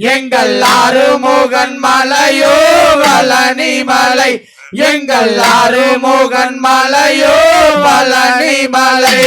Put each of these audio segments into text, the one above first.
எங்கள் ஆறுமுகன் மலையோ பழனி மலை. எங்கள் ஆறுமுகன் மலையோ பழனி மலை.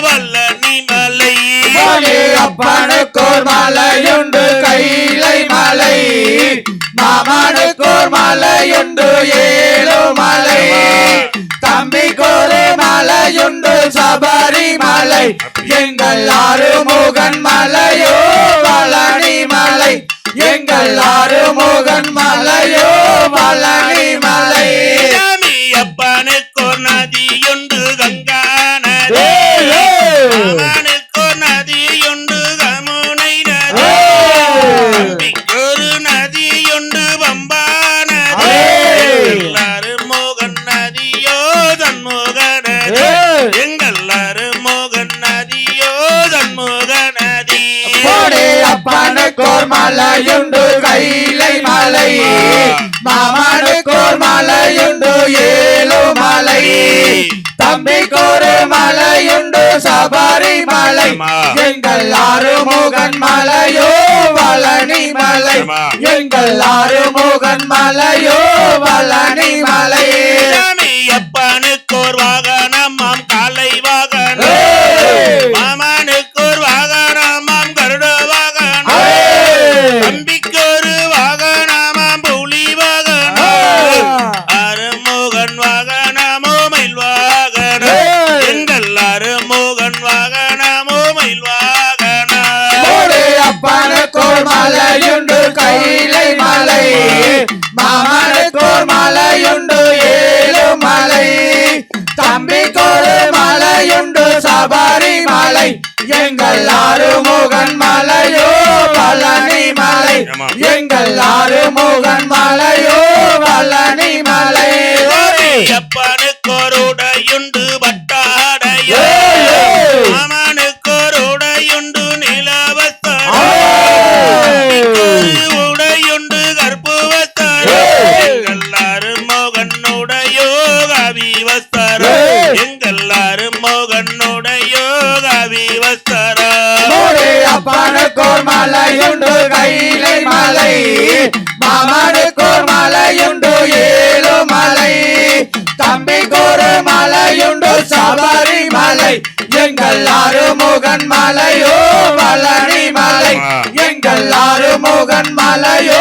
மலையோ வல்லனி மலை அப்பனுக்கோர் மலையுண்டு கைலை மலை. மாமனுக்கோர் மலையுண்டு ஏழு மலை. தம்பிக்கோரு மலையுண்டு சபரி மலை எங்கள் ஆறுமுகன் மலையோ பழனி மலை. எங்கள் ஆறுமுகன் மலையோ பழனி மலை. சாமியப்பனுக்கோர் நதியுண்டு அப்பனுக்கோர் மலையுண்டு கைலை மலை மாமனுக்கோர் மலையுண்டு ஏழு மலை தம்பிக்கோரு மலையுண்டு சபரி மலை. எங்கள் ஆறுமுகன் மலையோ பழனி மலை. எங்கள் ஆறுமுகன் மலையோ பழனி போடே மலையுண்டு கைலை மலை. மாமனுக்கோர் மலையுண்டு ஏழு மலை. தம்பிக்கோரு மலையுண்டு சபரி மலை. எங்கள் ஆறு ஆறுமுகன் மலையோ பழனி மலை. எங்கள் ஆறு ஆறுமுகன் மலையோ பழனி மலை. எப்பனுக்கோருடையுண்டு கவி வஸ்தாரோ போடே அப்பனுக்கோர் மலையுண்டு கைலை மலை. மாமனுக்கோர் மலையுண்டு ஏழு மலை. தம்பிக்கோரு மலையுண்டு சபரி மலை. எங்கள் ஆறுமுகன் மலையோ பழனி மலை. எங்கள் ஆறுமுகன் மலையோ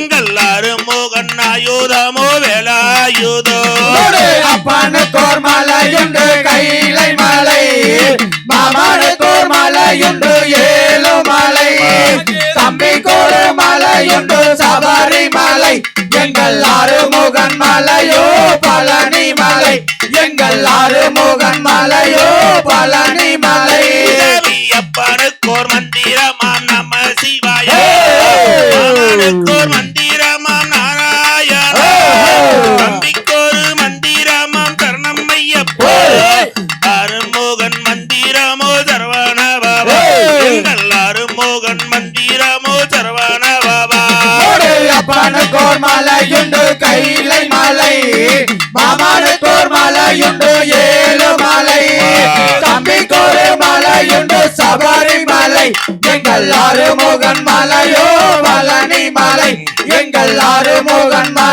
எங்கள் அருமுகன் ஆயுதமோ வேலாயுதம் அப்பனுக்கோர் என்று கைலை மலை. மாமனுக்கோர் மலையுண்டு ஏழு மலை. தம்பிக்கோரு என்று சபரி மலை. எங்கள் ஆறுமுகன் மலையோ பழனி மலை. எங்கள் மோகன் மந்திரமோ சரவண பாபா. அப்பனுக்கோர் மலையுண்டு கைலை மலை. மாமனுக்கோர் மலையுண்டு ஏழு மலை. தம்பிக்கோரு மலையுண்டு சபரி மலை. எங்கள் ஆறு மோகன் மலையோ பழனி மலை. எங்கள் ஆறு மோகன் பழனி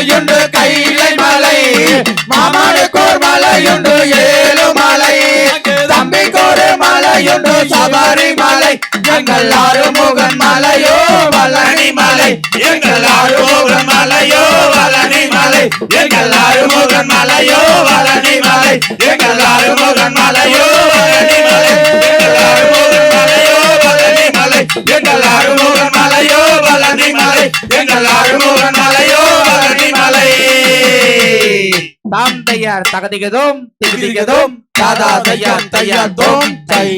மலையுண்டு கையிலை மலை. மாமனுக்கோர் மலையுண்டு ஏழு மலை. தம்பிக்கோரு மலையுண்டு சபரி மலை. எங்கள் ஆறு முகன் மலையோ பழனி மலை. எங்கள் ஆறு முகன் மலையோ பழனி மலை. எங்கள் ஆறு முகன் மலையோ பழனி மலை. எங்கள் ஆறு முகன் மலையோ தையார் தகதிகதும் திகதிகதும் தாதா தையார் தையார் தோம் தை.